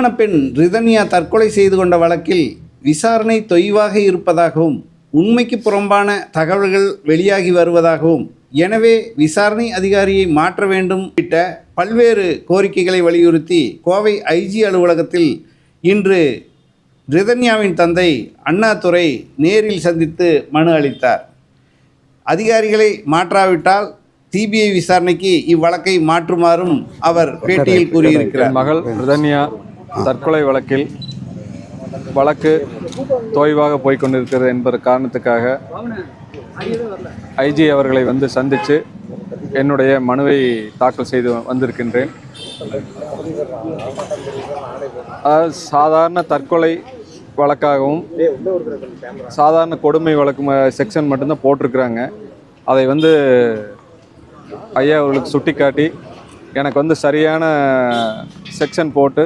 திருமண பெண் ரிதன்யா தற்கொலை செய்து கொண்ட வழக்கில் விசாரணை தொய்வாக இருப்பதாகவும் உண்மைக்கு புறம்பான தகவல்கள் வெளியாகி வருவதாகவும் எனவே விசாரணை அதிகாரியை மாற்ற வேண்டும் உள்ளிட்ட பல்வேறு கோரிக்கைகளை வலியுறுத்தி கோவை ஐஜி அலுவலகத்தில் இன்று ரிதன்யாவின் தந்தை அண்ணாதுரை நேரில் சந்தித்து மனு அளித்தார். அதிகாரிகளை மாற்றாவிட்டால் சிபிஐ விசாரணைக்கு இவ்வழக்கை மாற்றுமாறும் அவர் பேட்டியில் கூறியிருக்கிறார். மகள் ரிதன்யா தற்கொலை வழக்கில் வழக்கு தோய்வாக போய்கொண்டிருக்கிறது என்பது காரணத்துக்காக ஐஜி அவர்களை வந்து சந்தித்து என்னுடைய மனுவை தாக்கல் செய்து வந்திருக்கின்றேன். சாதாரண தற்கொலை வழக்காகவும் சாதாரண கொடுமை வழக்கு செக்ஷன் மட்டும்தான் போட்டிருக்கிறாங்க. அதை வந்து ஐயா அவர்களுக்கு சுட்டிக்காட்டி எனக்கு வந்து சரியான செக்ஷன் போட்டு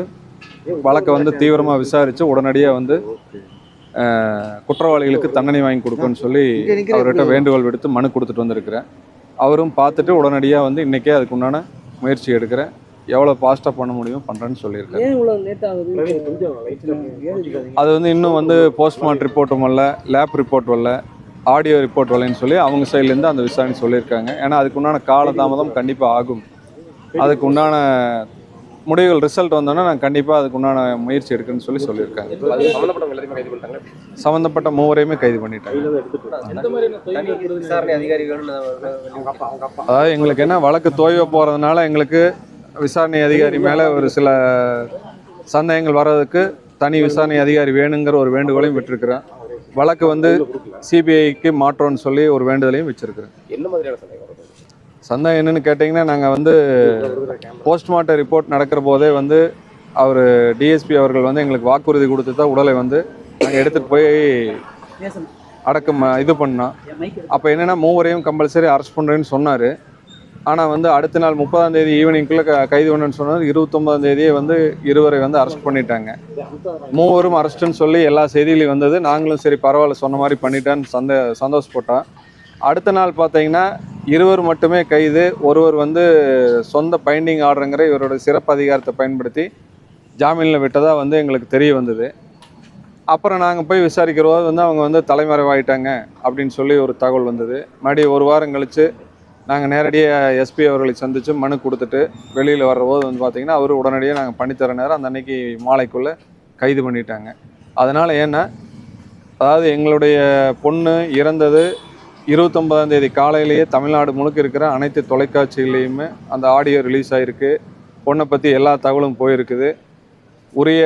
வழக்கை வந்து தீவிரமாக விசாரித்து உடனடியாக வந்து குற்றவாளிகளுக்கு தண்டனை வாங்கி கொடுக்கணும்னு சொல்லி அவர்கிட்ட வேண்டுகோள் விடுத்து மனு கொடுத்துட்டு வந்திருக்கிறேன். அவரும் பார்த்துட்டு உடனடியாக வந்து இன்றைக்கே அதுக்கு உண்டான முயற்சி எடுக்கிறேன். எவ்வளோ ஃபாஸ்ட்டாக பண்ண முடியுமோ பண்ணுறேன்னு சொல்லியிருக்கேன் அது வந்து இன்னும் வந்து போஸ்ட்மார்ட்டம் ரிப்போர்ட்டும் வரல லேப் ரிப்போர்ட் வரல ஆடியோ ரிப்போர்ட் வரலன்னு சொல்லி அவங்க சைட்லேருந்து அந்த விசாரணை சொல்லியிருக்காங்க. ஏன்னா அதுக்கு உண்டான காலதாமதம் கண்டிப்பாக ஆகும். அதுக்கு உண்டான முடிவுகள் ரிசல்ட் வந்தோன்னா நான் கண்டிப்பாக அதுக்கு உண்டான முயற்சி எடுக்குன்னு சொல்லி சொல்லியிருக்காங்க சம்மந்தப்பட்ட மூவரையுமே கைது பண்ணிட்டாங்க. அதாவது எங்களுக்கு என்ன வழக்கு தோய்வை போகிறதுனால எங்களுக்கு விசாரணை அதிகாரி மேலே ஒரு சில சந்தேகங்கள் வர்றதுக்கு தனி விசாரணை அதிகாரி வேணுங்கிற ஒரு வேண்டுகோளையும் விட்டுருக்குறேன். வழக்கு வந்து சிபிஐக்கு மாற்றோன்னு சொல்லி ஒரு வேண்டுதலையும் வச்சிருக்கிறேன். என்ன மாதிரியான சந்தேகம் சந்தேகம் என்னன்னு கேட்டிங்கன்னா நாங்கள் வந்து போஸ்ட்மார்ட்டம் ரிப்போர்ட் நடக்கிற போதே வந்து அவர் டிஎஸ்பி அவர்கள் வந்து எங்களுக்கு வாக்குறுதி கொடுத்து தான் உடலை வந்து நாங்கள் எடுத்துகிட்டு போய் அடக்க அடக்கம் இது பண்ணோம். அப்போ என்னென்னா மூவரையும் கம்பல்சரி அரெஸ்ட் பண்ணுறேன்னு சொன்னார். ஆனால் வந்து அடுத்த நாள் முப்பதாம் தேதி ஈவினிங்குள்ளே க கைது பண்ணுன்னு சொன்னார் இருபத்தொம்பதாம் தேதியே வந்து இருவரை வந்து அரெஸ்ட் பண்ணிட்டாங்க. மூவரும் அரெஸ்ட்டுன்னு சொல்லி எல்லா செய்திகளையும் வந்தது. நாங்களும் சரி பரவாயில்ல சொன்ன மாதிரி பண்ணிட்டேன்னு சந்த சந்தோஷப்பட்டோம். அடுத்த நாள் பார்த்தீங்கன்னா இருவர் மட்டுமே கைது ஒருவர் வந்து சொந்த பைண்டிங் ஆர்டருங்கிற இவரோட சிறப்பு அதிகாரத்தை பயன்படுத்தி ஜாமீனில் விட்டதாக வந்து எங்களுக்கு தெரிய வந்தது. அப்புறம் நாங்கள் போய் விசாரிக்கிற போது வந்து அவங்க வந்து தலைமறைவாயிட்டாங்க அப்படின்னு சொல்லி ஒரு தகவல் வந்தது. மறுபடியும் ஒரு வாரம் கழித்து நாங்கள் நேரடியாக எஸ்பி அவர்களை சந்தித்து மனு கொடுத்துட்டு வெளியில் வர்றபோது வந்து பார்த்திங்கன்னா அவர் உடனடியாக நாங்கள் பண்ணித்தர நேரம் அந்த அன்னைக்கு மாலைக்குள்ளே கைது பண்ணிட்டாங்க. அதனால் ஏன்னா அதாவது எங்களுடைய பொண்ணு இறந்தது இருபத்தொம்பதாம் தேதி காலையிலேயே தமிழ்நாடு முழுக்க இருக்கிற அனைத்து தொலைக்காட்சிகளையுமே அந்த ஆடியோ ரிலீஸ் ஆகிருக்கு பொண்ணை பற்றி எல்லா தகவலும் போயிருக்குது. உரிய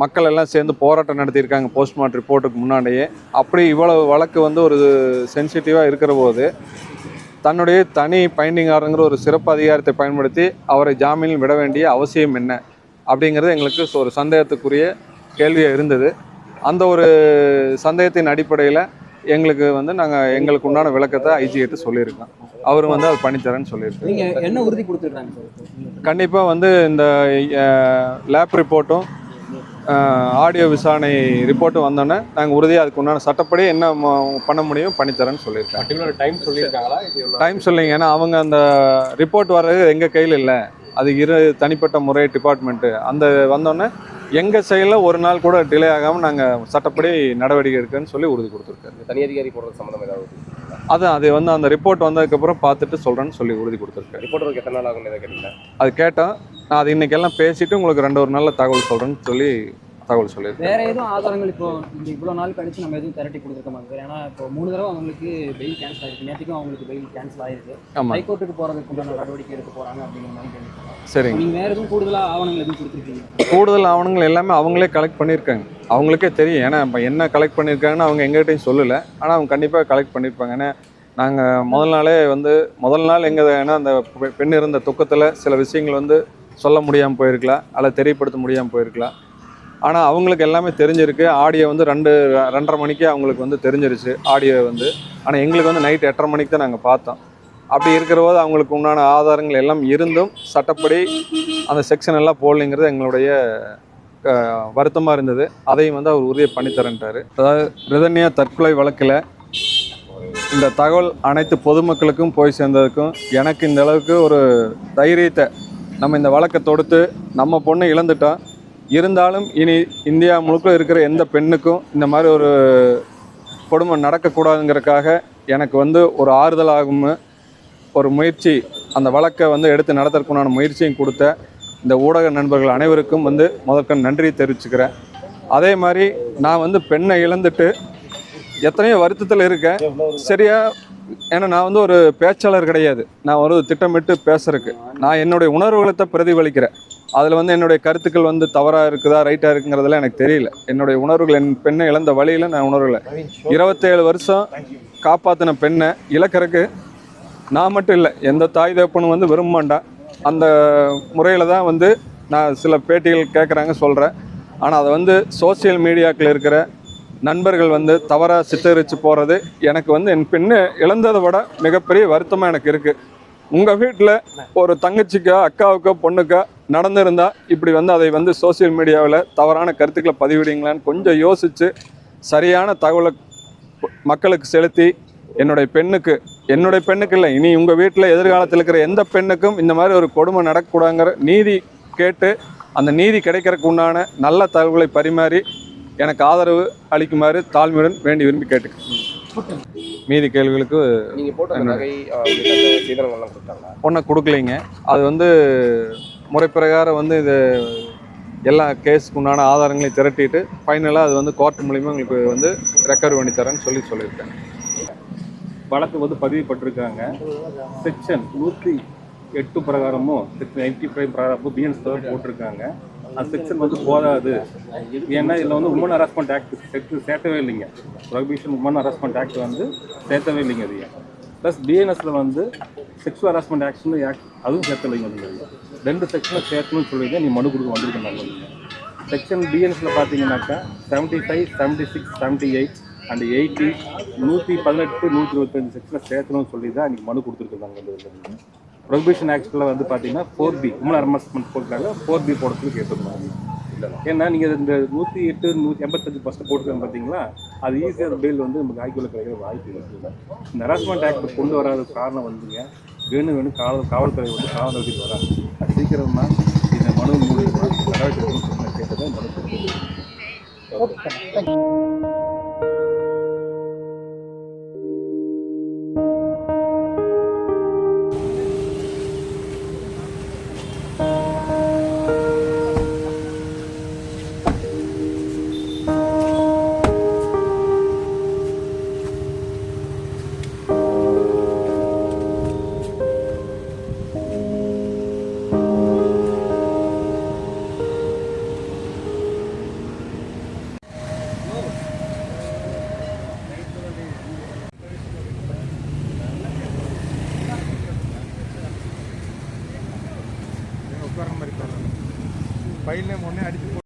மக்கள் எல்லாம் சேர்ந்து போராட்டம் நடத்தியிருக்காங்க போஸ்ட்மார்ட்டம் ரிப்போர்ட்டுக்கு முன்னாடியே. அப்படி இவ்வளவு வழக்கு வந்து ஒரு சென்சிட்டிவாக இருக்கிற போது தன்னுடைய தனி பைண்டிங் ஆர்டருங்கிற ஒரு சிறப்பு அதிகாரத்தை பயன்படுத்தி அவரை ஜாமீனில் விட வேண்டிய அவசியம் என்ன அப்படிங்கிறது எங்களுக்கு ஒரு சந்தேகத்துக்குரிய கேள்வியாக இருந்தது. அந்த ஒரு சந்தேகத்தின் அடிப்படையில் எங்களுக்கு வந்து நாங்கள் எங்களுக்கு உண்டான விளக்கத்தை ஐஜி கிட்ட சொல்லியிருக்கோம். அவர் வந்து அது பண்ணித்தரேன்னு சொல்லியிருக்காரு. நீங்க என்ன உறுதி கொடுத்துருக்காங்க கண்டிப்பாக வந்து இந்த லேப் ரிப்போர்ட்டும் ஆடியோ விசாரணை ரிப்போர்ட்டும் வந்தோன்னே நாங்கள் உறுதியாக அதுக்கு உண்டான சட்டப்படி என்ன பண்ண முடியும் பண்ணித்தரேன்னு சொல்லியிருக்காங்க பர்டிகுலர் டைம் சொல்லியிருக்காங்களா? டைம் சொல்லிங்க ஏன்னா அவங்க அந்த ரிப்போர்ட் வர்றது எங்கள் கையில் இல்லை. அது இரு தனிப்பட்ட முறை டிபார்ட்மெண்ட்டு அந்த வந்தோடனே எங்கள் சைடில் ஒரு நாள் கூட டிலே ஆகாமல் நாங்கள் சட்டப்படி நடவடிக்கை எடுக்கன்னு சொல்லி உறுதி கொடுத்துருக்காரு. இந்த தனி அதிகாரி போடுறது சம்மந்தம் ஏதாவது அதான் அது வந்து அந்த ரிப்போர்ட் வந்ததுக்கப்புறம் பார்த்துட்டு சொல்கிறேன்னு சொல்லி உறுதி கொடுத்துருக்காரு. ரிப்போர்ட்டருக்கு எத்தனை நாள் ஆகும் கேட்டீங்களா? அது கேட்டோம் நான் அது இன்னைக்கெல்லாம் பேசிட்டு உங்களுக்கு ரெண்டு ஒரு நாளில் தகவல் சொல்கிறேன்னு சொல்லி தகவல் சொல்லியிருக்கேன் வேற எதுவும் ஆதாரங்கள் இப்போ இந்த இவ்வளோ நாள் கழிச்சு நம்ம எதுவும் திரட்டி கொடுத்துருக்க மாட்டோம் ஏன்னா இப்போ மூணு தடவை அவங்களுக்கு பெயில் கேன்சல் ஆயிருக்கு. நேற்றுக்கும் அவங்களுக்கு பெயில் கேன்சல் ஆயிருக்கு. ஹைகோர்ட்டுக்கு போறதுக்கு உண்டான நடவடிக்கை எடுக்க போறாங்க அப்படிங்கிற மாதிரி. சரிங்க. நீங்க வேற எதுவும் கூடுதலா ஆவணங்கள் எதுவும் கொடுத்துருக்கீங்க கூடுதல் ஆவணங்கள் எல்லாமே அவங்களே கலெக்ட் பண்ணியிருக்காங்க. அவங்களுக்கே தெரியும். ஏன்னா இப்போ என்ன கலெக்ட் பண்ணியிருக்காங்கன்னு அவங்க எங்ககிட்டையும் சொல்லலை. ஆனால் அவங்க கண்டிப்பாக கலெக்ட் பண்ணியிருப்பாங்க. ஏன்னா நாங்கள் முதல் நாளே வந்து முதல் நாள் எங்கே ஏன்னா அந்த பெண் இருந்த துக்கத்தில் சில விஷயங்கள் வந்து சொல்ல முடியாமல் போயிருக்கலாம். அல்லது தெரியப்படுத்த முடியாமல் போயிருக்கலாம். ஆனால் அவங்களுக்கு எல்லாமே தெரிஞ்சிருக்கு. ஆடியோ வந்து ரெண்டு ரெண்டரை மணிக்கே அவங்களுக்கு வந்து தெரிஞ்சிருச்சு ஆடியோ வந்து. ஆனால் எங்களுக்கு வந்து நைட் எட்டரை மணிக்கு தான் நாங்கள் பார்த்தோம். அப்படி இருக்கிற போது அவங்களுக்கு உண்டான ஆதாரங்கள் எல்லாம் இருந்தும் சட்டப்படி அந்த செக்ஷன் எல்லாம் போடலைங்கிறது எங்களுடைய வருத்தமாக இருந்தது. அதையும் வந்து அவர் உறுதியை பண்ணித்தரன்ட்டார் அதாவது ரிதன்யா தற்கொலை வழக்கில் இந்த தகவல் அனைத்து பொதுமக்களுக்கும் போய் சேர்ந்ததுக்கும் எனக்கு இந்த அளவுக்கு ஒரு தைரியத்தை நம்ம இந்த வழக்கை தொடுத்து நம்ம பொண்ணு இழந்துட்டோம். இருந்தாலும் இனி இந்தியா முழுக்க இருக்கிற எந்த பெண்ணுக்கும் இந்த மாதிரி ஒரு கொடுமை நடக்கக்கூடாதுங்கிறதுக்காக எனக்கு வந்து ஒரு ஆறுதலாகும் ஒரு முயற்சி அந்த வழக்கை வந்து எடுத்து நடத்துறதுக்குண்டான முயற்சியும் கொடுத்த இந்த ஊடக நண்பர்கள் அனைவருக்கும் வந்து முதற்க நன்றி தெரிவிச்சுக்கிறேன். அதே மாதிரி நான் வந்து பெண்ணை இழந்துட்டு எத்தனையோ வருத்தத்தில் இருக்கேன். சரியா ஏன்னா நான் வந்து ஒரு பேச்சாளர் கிடையாது. நான் ஒரு திட்டமிட்டு பேசுறதுக்கு. நான் என்னுடைய உணர்வுகளை தான் பிரதிபலிக்கிறேன். அதில் வந்து என்னுடைய கருத்துக்கள் வந்து தவறாக இருக்குதா ரைட்டாக இருக்குங்கிறதெல்லாம் எனக்கு தெரியல. என்னுடைய உணர்வுகள் என் பெண்ணை இழந்த வழியில் நான் உணர்வில் இருபத்தேழு வருஷம் காப்பாற்றின பெண்ணை இழக்கறக்கு நான் மட்டும் இல்லை எந்த தாய் தகப்பனும் வந்து விரும்ப அந்த முறையில் தான் வந்து நான் சில பேட்டிகள் கேட்குறாங்க சொல்கிறேன் ஆனால் அதை வந்து சோஷியல் மீடியாக்கள் இருக்கிற நண்பர்கள் வந்து தவறாக சித்தரித்து போகிறது எனக்கு வந்து என் பெண்ணு இழந்ததை விட மிகப்பெரிய வருத்தமாக எனக்கு இருக்குது உங்கள் வீட்டில் ஒரு தங்கச்சிக்கோ அக்காவுக்கோ பொண்ணுக்கோ நடந்திருந்தா இப்படி வந்து அதை வந்து சோஷியல் மீடியாவில் தவறான கருத்துக்களை பதிவிடுங்களான்னு கொஞ்சம் யோசித்து சரியான தகவலை மக்களுக்கு செலுத்தி என்னுடைய பெண்ணுக்கு என்னுடைய பெண்ணுக்கு இல்லை இனி உங்கள் வீட்டில் எதிர்காலத்தில் இருக்கிற எந்த பெண்ணுக்கும் இந்த மாதிரி ஒரு கொடுமை நடக்கக்கூடாங்கிற நீதி கேட்டு அந்த நீதி கிடைக்கிறதுக்கு உண்டான நல்ல தகவல்களை பரிமாறி எனக்கு ஆதரவு அளிக்குமாறு தாழ்மையுடன் வேண்டி விரும்பி கேட்டுக்கிறேன். மீதி கேள்விகளுக்கு நீங்க போட்ட நகை ஒன்றை கொடுக்கலைங்க. அது வந்து முறைப்பிரகாரம் வந்து இது எல்லா கேஸுக்கு உண்டான ஆதாரங்களையும் திரட்டிட்டு ஃபைனலாக அது வந்து கோர்ட் மூலிமா உங்களுக்கு வந்து ரெக்கவர் பண்ணி தரேன்னு சொல்லி சொல்லியிருக்கேன். வழக்கு வந்து பதிவுப்பட்டிருக்காங்க செக்ஷன் நூற்றி எட்டு பிரகாரமும் செக்ஷன் எயிட்டி ஃபைவ் பிரகாரமும் பிஎன்ஸ் போட்டிருக்காங்க. அந்த செக்ஷன் வந்து போதாது. ஏன்னா இதில் வந்து உமன் ஹராஸ்மெண்ட் ஆக்ட் செக்ஷன் சேர்த்தவே இல்லைங்க. ப்ரொஹிபிஷன் உமன் ஹராஸ்மெண்ட் ஆக்ட் வந்து சேர்த்தவே இல்லைங்க அது ப்ளஸ் பிஎன்எஸில் வந்து செக்ஷுவல் ஹராஸ்மெண்ட் ஆக்ஷன் ஆக்ட் அதுவும் சேர்த்துலைங்க வந்து. ரெண்டு செக்ஷனும் சேர்க்கணும்னு சொல்லி தான் நீ மனு கொடுக்க வந்திருக்கேன் செக்ஷன் பிஎன்எஸில் பார்த்தீங்கன்னாக்கா seventy five seventy six seventy eight and eighty நூற்றி பதினெட்டு நூற்றி இருபத்தஞ்சு செக்ஷனில் சேர்க்கணும்னு சொல்லி தான் நீங்கள் மனு கொடுத்துருக்காங்க ப்ரொஹிபிஷன் ஆக்டில் வந்து பார்த்தீங்கன்னா ஃபோர் பி உமன் ஹரஸ்மெண்ட் போட்டாங்க ஃபோர் பி போடுறதுக்கு கேட்டிருந்தாங்க. ஏன்னா நீங்கள் இந்த நூற்றி எட்டு நூற்றி எண்பத்தஞ்சு ஃபஸ்ட்டு போட்டுருக்காங்க பார்த்தீங்களா? அது ஈஸியாக பெயில் வந்து நமக்கு ஆய்க்குள்ள கிடைக்கிற வாய்ப்பு இருக்குது இந்த ஹராஸ்மெண்ட் ஆக்ட் கொண்டு வராத காரணம் வந்துங்க வேணும் வேணும் காவல் காவல்துறை வந்து காவல் நிலையத்துக்கு வராங்க. அது சீக்கிரமாக இந்த மனு மூலியமாக நடவடிக்கை எடுக்கணும்னு சொல்லி கேட்டதை மனு கொடுத்துருக்கோம் ஃபைல்ல முன்னே அடிச்சு